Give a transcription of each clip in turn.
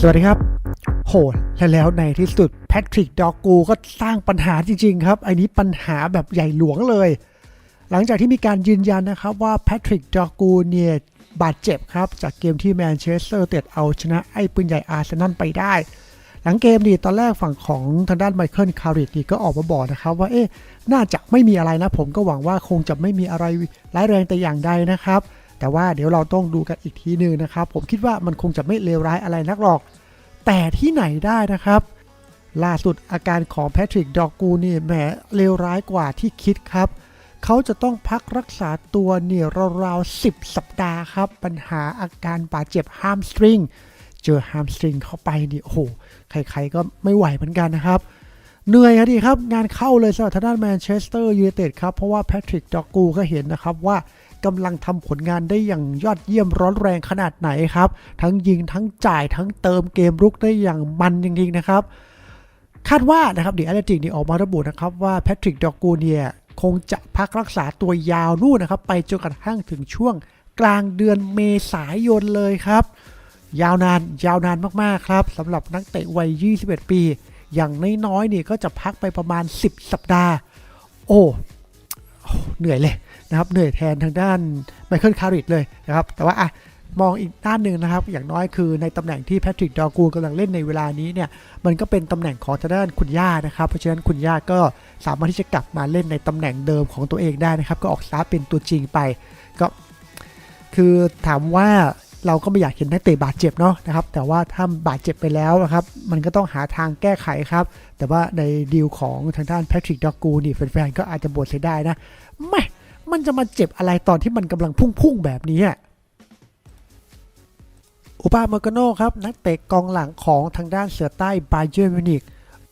สวัสดีครับ โหและแล้วในที่สุดแพทริกดอกกูก็สร้างปัญหาจริง ๆ ครับ อันนี้ปัญหาแบบใหญ่หลวงเลย หลังจากที่มีการยืนยันนะครับว่าแพทริกดอกกูเนี่ยบาดเจ็บครับ จากเกมที่แมนเชสเตอร์เต็ดเอาชนะไอ้ปืนใหญ่อาร์เซนอลไปได้ หลังเกมนี่ตอนแรกฝั่งของทางด้านไมเคิลคาริกนี่ก็ออกมาบอกนะครับว่าเอ๊ะน่าจะไม่มีอะไรนะผมก็หวังว่าคงจะไม่มีอะไรร้ายแรงแต่อย่างใดนะครับ แต่ว่าเดี๋ยวเราต้องดูกันอีกทีหนึ่งนะครับ ผมคิดว่ามันคงจะไม่เลวร้ายอะไรนักหรอก แต่ที่ไหนได้นะครับ ล่าสุดอาการของแพทริกดอกกูนี่แหมเลวร้ายกว่าที่คิดครับเขาจะต้องพักรักษาตัวเนี่ยราวๆ10 สัปดาห์ครับ ปัญหาอาการบาดเจ็บฮามสตริงเจอฮามสตริงเข้าไปนี่โอ้โหใครๆก็ไม่ไหวเหมือนกันนะครับ เหนื่อยครับดีครับ งานเข้าเลยสำหรับทางด้านแมนเชสเตอร์ยูไนเต็ดครับ เพราะว่าแพทริกดอกกูก็เห็นนะครับว่า กำลังทำผลงานได้อย่างยอดเยี่ยมร้อนแรงขนาดไหนครับ ทั้งยิงทั้งจ่ายทั้งเติมเกมรุกได้อย่างมันจริงๆนะครับ คาดว่านะครับเดี๋ยวแอตเลติกนี่ออกมาระบุนะครับว่าแพทริกดอกกูเนี่ยคงจะพักรักษาตัวยาวนู่นนะครับ ไปจนกระทั่งถึงช่วงกลางเดือนเมษายนเลยครับ ยาวนานยาวนานมากๆครับสำหรับนักเตะวัย 21 ปี อย่างน้อยๆนี่ก็จะพักไปประมาณ 10 สัปดาห์ โอ้โอ้เหนื่อยเลย นะครับเหนื่อยแทนทางด้านไมเคิลคาริดเลยนะครับแต่ว่าอะมองอีกด้านหนึ่งนะครับ อย่างน้อยคือในตำแหน่งที่แพทริกดอกูกำลังเล่นในเวลานี้เนี่ย มันก็เป็นตำแหน่งของทางด้านคุณย่านะครับ เพราะฉะนั้นคุณย่าก็สามารถที่จะกลับมาเล่นในตำแหน่งเดิมของตัวเองได้นะครับ ก็ออกสตาร์เป็นตัวจริงไป ก็ คือถามว่าเราก็ไม่อยากเห็นนักเตะบาดเจ็บเนาะนะครับ แต่ว่าถ้าบาดเจ็บไปแล้วนะครับ มันก็ต้องหาทางแก้ไขครับ แต่ว่าในดีลของทางด้านแพทริกดอกูนี่แฟนๆก็อาจจะบ่นเสียได้นะไม่ มันจะมาเจ็บอะไรตอนที่มันกำลังพุ่งๆแบบนี้อุปาเมอร์กโนครับ นักเตะกองหลังของทางด้านเสือใต้บาเยอร์มิวนิก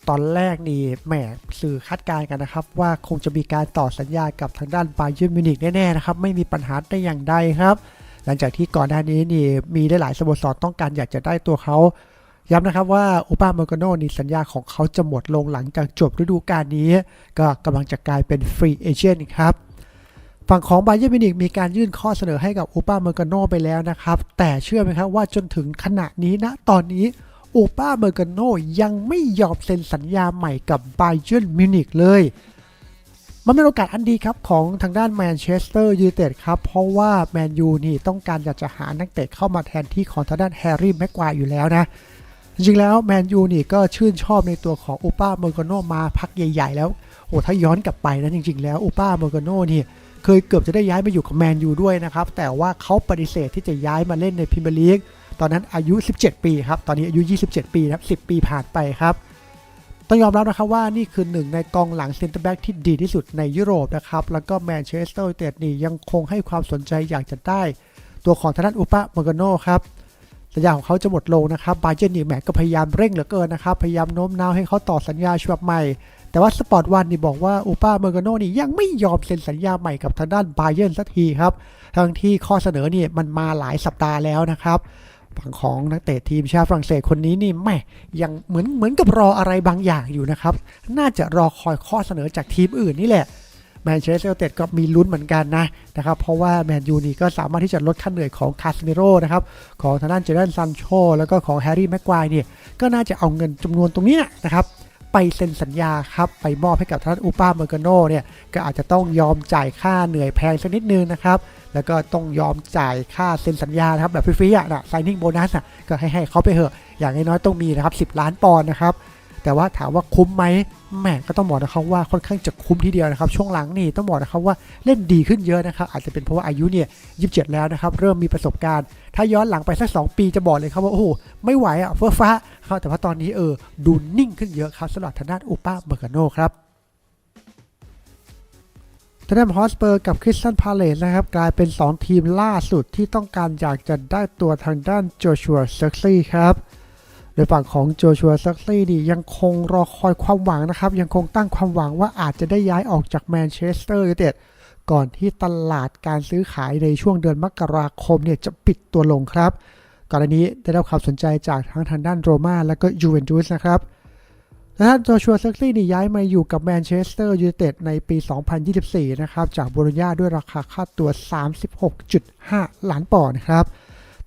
ตอนแรกนี่แหมสื่อคาดการณ์กันนะครับ ว่าคงจะมีการต่อสัญญากับทางด้านบาเยอร์มิวนิกแน่ๆนะครับ ไม่มีปัญหาได้อย่างใดครับ หลังจากที่ก่อนหน้านี้นี่มีได้หลายสโมสรต้องการอยากจะได้ตัวเขาย้ำนะครับว่าอุปาเมอร์กโนนี่สัญญาของเขาจะหมดลงหลังจากจบฤดูกาลนี้ ก็กำลังจะกลายเป็นฟรีเอเจนต์ครับ ฝั่งของไบเยอร์มินิกมีการยื่นข้อเสนอให้กับอุปาเมอร์กาโนไปแล้วนะครับ แต่เชื่อไหมครับว่าจนถึงขณะนี้นะตอนนี้อุปาเมอร์กาโนยังไม่ยอมเซ็นสัญญาใหม่กับไบเยอร์มินิกเลยมันเป็นโอกาสอันดีครับ ของทางด้านแมนเชสเตอร์ยูไนเต็ดครับ เพราะว่าแมนยูนี่ต้องการอยากจะหานักเตะเข้ามาแทนที่ของทางด้านแฮร์รี่แม็กควายอยู่แล้วนะ จริงแล้วแมนยูนี่ก็ชื่นชอบในตัวของอุปาเมอร์กาโนมาพักใหญ่ ๆ แล้วโอ้ถ้าย้อนกลับไปนะจริง ๆ แล้วอุปาเมอร์กาโนนี่ เคยเกือบจะได้ย้ายมาอยู่กับแมนยูด้วยนะครับ แต่ว่าเขาปฏิเสธที่จะย้ายมาเล่นในพรีเมียร์ลีกตอนนั้นอายุ 17 ปีครับ ตอนนี้อายุ 27 ปีนะครับ10 ปีผ่านไปครับ ต้องยอมรับนะครับว่านี่คือหนึ่งในกองหลังเซนเตอร์แบ็กที่ดีที่สุดในยุโรปนะครับ แล้วก็แมนเชสเตอร์ยูไนเต็ดนี่ยังคงให้ความสนใจอยากจะได้ ตัวของทางด้านอุปะมอร์กโนครับสัญญาของเขาจะหมดลงนะครับบาเจนนี่แหมก็พยายามเร่งเหลือเกินนะครับ พยายามโน้มน้าวให้เขาต่อสัญญาฉบับใหม่ แต่ว่าสปอร์ตวันนี่บอกว่าอุปาเมอร์กโนนี่ยังไม่ยอมเซ็นสัญญาใหม่กับทางด้านบาเยนสักทีครับ ทั้งที่ข้อเสนอนี่มันมาหลายสัปดาห์แล้วนะครับฝั่งของนักเตะทีมชาติฝรั่งเศสคนนี้นี่แม่ยังเหมือนเหมือนกับรออะไรบางอย่างอยู่นะครับ น่าจะรอคอยข้อเสนอจากทีมอื่นนี่แหละแมนเชสเตอร์ยูไนเต็ดก็มีลุ้นเหมือนกันนะนะครับ เพราะว่าแมนยูนี่ก็สามารถที่จะลดค่าเหนื่อยของคาสเมโร่นะครับ ของทางด้านเจเดนซันโชแล้วก็ของแฮร์รี่แม็กควายเนี่ยก็น่าจะเอาเงินจำนวนตรงนี้นะครับ ไปเซ็นสัญญาครับไปมอบให้กับท่านอุปาเมอร์กโนเนี่ยก็อาจจะต้องยอมจ่ายค่าเหนื่อยแพงสักนิดนึงนะครับแล้วก็ต้องยอมจ่ายค่าเซ็นสัญญานะครับแบบฟรีๆอะนะไซนิ่งโบนัสอะก็ให้ให้เขาไปเถอะอย่างน้อยๆต้องมีนะครับ10 ล้านปอนด์นะครับ แต่ว่าถามว่าคุ้มไหมแหมก็ต้องบอกนะครับว่าค่อนข้างจะคุ้มทีเดียวนะครับ ช่วงหลังนี่ต้องบอกนะครับว่าเล่นดีขึ้นเยอะนะครับ อาจจะเป็นเพราะว่าอายุเนี่ย27แล้วนะครับ เริ่มมีประสบการณ์ ถ้าย้อนหลังไปสัก2ปีจะบอกเลยครับว่า โอ้โห ไม่ไหวอะเฟ้อฟ้าครับแต่ว่าตอนนี้เออดูนิ่งขึ้นเยอะครับสำหรับทางด้านอุปาเบอร์กาโนครับทางด้านฮอสเปอร์กับคริสตันพาเลสนะครับ กลายเป็น 2 ทีมล่าสุดที่ต้องการอยากจะได้ตัวทางด้านโจชัวเซ็กซี่ครับ โดยฝั่งของโจชัวซักซี่นี่ยังคงรอคอยความหวังนะครับ ยังคงตั้งความหวังว่าอาจจะได้ย้ายออกจากแมนเชสเตอร์ยูไนเต็ดก่อนที่ตลาดการซื้อขายในช่วงเดือนมกราคมเนี่ยจะปิดตัวลงครับ ก่อนอันนี้ได้รับความสนใจจากทั้งทางด้านโรม่าและก็ยูเวนตุสนะครับและท่านโจชัวซักซี่นี่ย้ายมาอยู่กับแมนเชสเตอร์ยูไนเต็ดในปี 2024 นะครับ จากโบโลญญาด้วยราคาค่าตัว 36.5 ล้านปอนด์นะครับ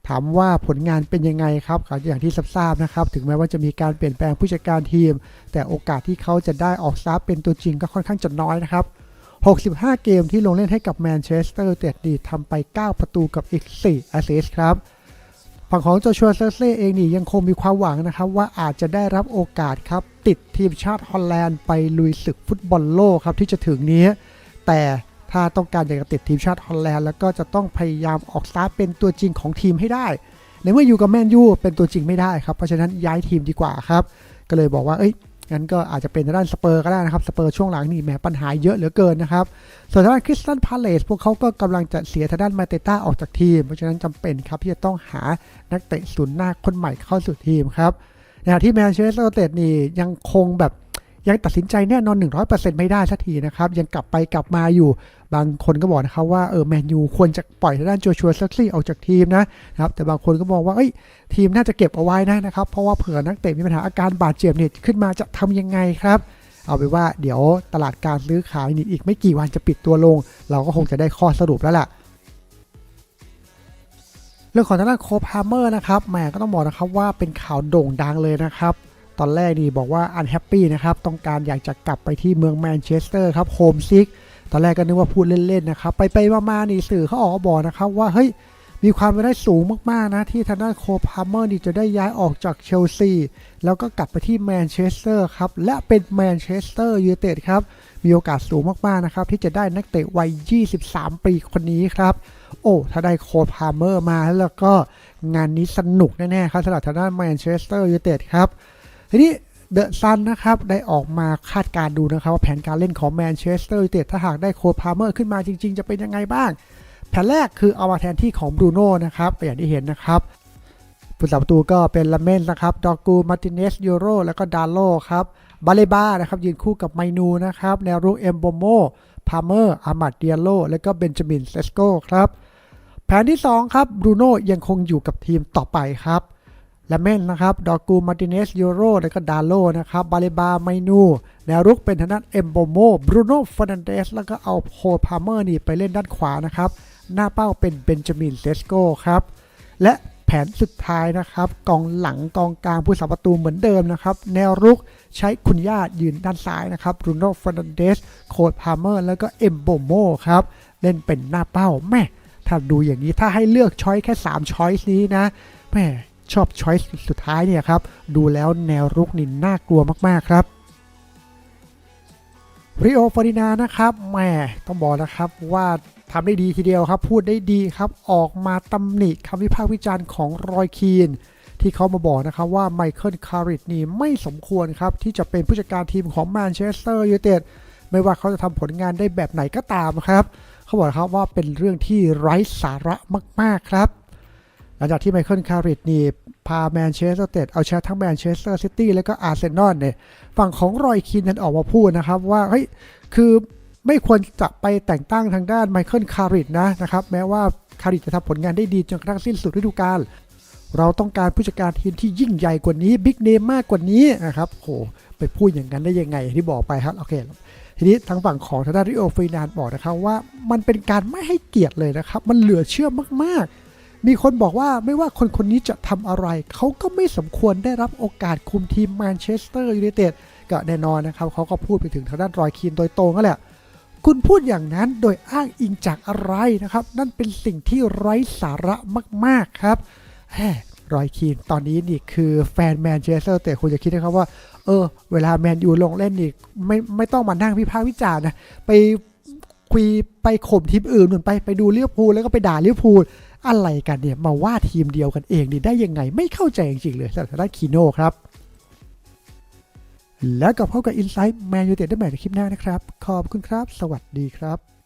ถามว่าผลงานเป็นยังไงครับก็อย่างที่ทราบนะครับ ถึงแม้ว่าจะมีการเปลี่ยนแปลงผู้จัดการทีม แต่โอกาสที่เขาจะได้ออกสตาร์ทเป็นตัวจริงก็ค่อนข้างจะน้อยนะครับ 65 เกมที่ลงเล่นให้กับแมนเชสเตอร์ยูไนเต็ดดีทำไป 9 ประตูกับอีก 4 แอสซิสต์ครับฝั่งของโจชัวเซอร์เซ่เองนี่ยังคงมีความหวังนะครับว่าอาจจะได้รับโอกาสครับ ติดทีมชาติฮอลแลนด์ไปลุยศึกฟุตบอลโลกครับที่จะถึงนี้ แต่ ถ้าต้องการอยากจะติดทีมชาติฮอลแลนด์แล้วก็จะต้องพยายามออกสตาร์เป็นตัวจริงของทีมให้ได้ ในเมื่ออยู่กับแมนยูเป็นตัวจริงไม่ได้ครับ เพราะฉะนั้นย้ายทีมดีกว่าครับ ก็เลยบอกว่าเอ้ยงั้นก็อาจจะเป็นด้านสเปอร์ก็ได้นะครับสเปอร์ช่วงหลังนี่แหมปัญหาเยอะเหลือเกินนะครับ ส่วนด้านคริสตันพาเลสพวกเขาก็กำลังจะเสียทางด้านมาเตต้าออกจากทีม เพราะฉะนั้นจำเป็นครับที่จะต้องหานักเตะศูนย์หน้าคนใหม่เข้าสู่ทีมครับในขณะที่แมนเชสเตอร์ยูไนเต็ดนี่ยังคงแบบ ยังตัดสินใจแน่นอน 100%ไม่ได้สักทีนะครับ ยังกลับไปกลับมาอยู่ บางคนก็บอกนะครับว่าเออแมนยูควรจะปล่อยทางด้านโจชัวซ็กซี่ออกจากทีมนะนะครับแต่บางคนก็มองว่าเอ้ยทีมน่าจะเก็บเอาไว้นะนะครับ เพราะว่าเผื่อนักเตะมีปัญหาอาการบาดเจ็บเนี่ยขึ้นมาจะทำยังไงครับเอาไปว่าเดี๋ยวตลาดการซื้อขายนี่อีกไม่กี่วันจะปิดตัวลง เราก็คงจะได้ข้อสรุปแล้วล่ะเรื่องของทางด้านโคพาเมอร์นะครับแหมก็ต้องบอกนะครับว่าเป็นข่าวโด่งดังเลยนะครับ ตอนแรกนี่บอกว่าอันแฮปปี้นะครับ ต้องการอยากจะกลับไปที่เมืองแมนเชสเตอร์ครับโฮมซิกตอนแรกก็นึกว่าพูดเล่นๆนะครับ ไปไปๆมาๆนี่สื่อเขาออกบอกนะครับว่าเฮ้ยมีความเป็นได้สูงมากๆนะ ที่ทางด้านโคพาร์เมอร์นี่จะได้ย้ายออกจากเชลซีแล้วก็กลับไปที่แมนเชสเตอร์ครับ และเป็นแมนเชสเตอร์ยูไนเต็ดครับ มีโอกาสสูงมากๆนะครับ ที่จะได้นักเตะวัย 23 ปีคนนี้ครับ โอ้ ถ้าได้โคพาร์เมอร์มาแล้วก็งานนี้สนุกแน่ๆครับสำหรับทางด้านแมนเชสเตอร์ยูไนเต็ดครับ ทีนี้เดอะซันนะครับได้ออกมาคาดการณ์ดูนะครับว่าแผนการเล่นของแมนเชสเตอร์ยูไนเต็ดถ้าหากได้โคพาเมอร์ขึ้นมาจริง ๆ จะเป็นยังไงบ้าง แผนแรกคือเอามาแทนที่ของบรูโน่นะครับอย่างที่เห็นนะครับผู้สาประตูก็เป็นลาเมนนะครับ ดอกูมาร์ติเนสยูโร แล้วก็ดาโลครับ บาเลบ้านะครับยืนคู่กับไมนูนะครับ แนวรุกเอมโบโม พาเมอร์ อามัดเดียโล แล้วก็เบนจามินเซสโกครับ แผนที่ 2 ครับบรูโน่ยังคงอยู่กับทีมต่อไปครับ ลาเมนนะครับ ดอกูมาร์ติเนสยูโร แล้วก็ดาโลนะครับ บาเลบา ไมนู แนวรุกเป็นทางด้านเอมโบโม บรูโน่ฟ e ร์นันเดส แล้วก็เอาโพพาเมอร์นี่ไปเล่นด้านขวานะครับ หน้าเป้าเป็นเบนจามินเซสโกครับ และแผนสุดท้ายนะครับ กองหลังกองกลางผู้สาประตูเหมือนเดิมนะครับ แนวรุกใช้คุณย่ายืนด้านซ้ายนะครับบรูโน่ฟ e ร์นันเดส โคดพาเมอร์ แล้วก็เอมโบโมครับ เล่นเป็นหน้าเป้าแม่ถ้าดูอย่างนี้ถ้าให้เลือกช้อยแค่ 3 ช้อยนี้นะแม่ ชอบช้อยส์สุดท้ายเนี่ยครับ ดูแล้วแนวรุกนี่น่ากลัวมากๆครับริโอฟอรินานะครับแหมต้องบอกนะครับว่าทำได้ดีทีเดียวครับ พูดได้ดีครับออกมาตำหนิคำวิพากษ์วิจารณ์ของรอยคีนที่เขามาบอกนะครับว่าไมเคิลคาริตนี่ไม่สมควรครับ ที่จะเป็นผู้จัดการทีมของแมนเชสเตอร์ยูไนเต็ดไม่ว่าเขาจะทำผลงานได้แบบไหนก็ตามครับ เขาบอกครับว่าเป็นเรื่องที่ไร้สาระมาก ๆ ครับ หลังจากที่ไมเคิลคาริตนี่พาแมนเชสเตอร์เตดเอาชนะทั้งแมนเชสเตอร์ซิตี้และก็อาร์เซนอลเนี่ยฝั่งของรอยคีนนั้นออกมาพูดนะครับว่าเฮ้ยคือไม่ควรจะไปแต่งตั้งทางด้านไมเคิลคาริตนะนะครับแม้ว่าคาริตจะทำผลงานได้ดีจนกระทั่งสิ้นสุดฤดูกาลเราต้องการผู้จัดการทีมที่ยิ่งใหญ่กว่านี้บิ๊กเนมมากกว่านี้นะครับโหไปพูดอย่างนั้นได้ยังไงอย่างที่บอกไปครับโอเคทีนี้ทางฝั่งของทางด้านริโอฟรีนานบอกนะครับว่ามันเป็นการไม่ให้เกียรติเลยนะครับ มันเหลือเชื่อมากๆ มีคนบอกว่าไม่ว่าคนคนนี้จะทำอะไร เขาก็ไม่สมควรได้รับโอกาสคุมทีมแมนเชสเตอร์ยูไนเต็ดก็แน่นอนนะครับเขาก็พูดไปถึงทางด้านรอยคีนโดยตรงนั่นแหละคุณพูดอย่างนั้นโดยอ้างอิงจากอะไรนะครับ นั่นเป็นสิ่งที่ไร้สาระมาก ๆ ครับแหมรอยคีนตอนนี้นี่คือแฟนแมนเชสเตอร์แต่คุณจะคิดนะครับว่า เออ เวลาแมนยูลงเล่นนี่ไม่ไม่ต้องมานั่งวิพากษ์วิจารณ์นะ ไปคุยไปข่มทีมอื่นหนู่นไปไปดูเลี้ยวพูลแล้วก็ไปด่าเลี้ยวพูล อะไรกันเนี่ยมาว่าทีมเดียวกันเองนี่ได้ยังไงไม่เข้าใจจริงๆเลยสำหรับทางด้านคีโน่ครับ แล้วก็พบกับอินไซต์แมนยูเต็ดได้ใหม่ในคลิปหน้านะครับ ขอบคุณครับ สวัสดีครับ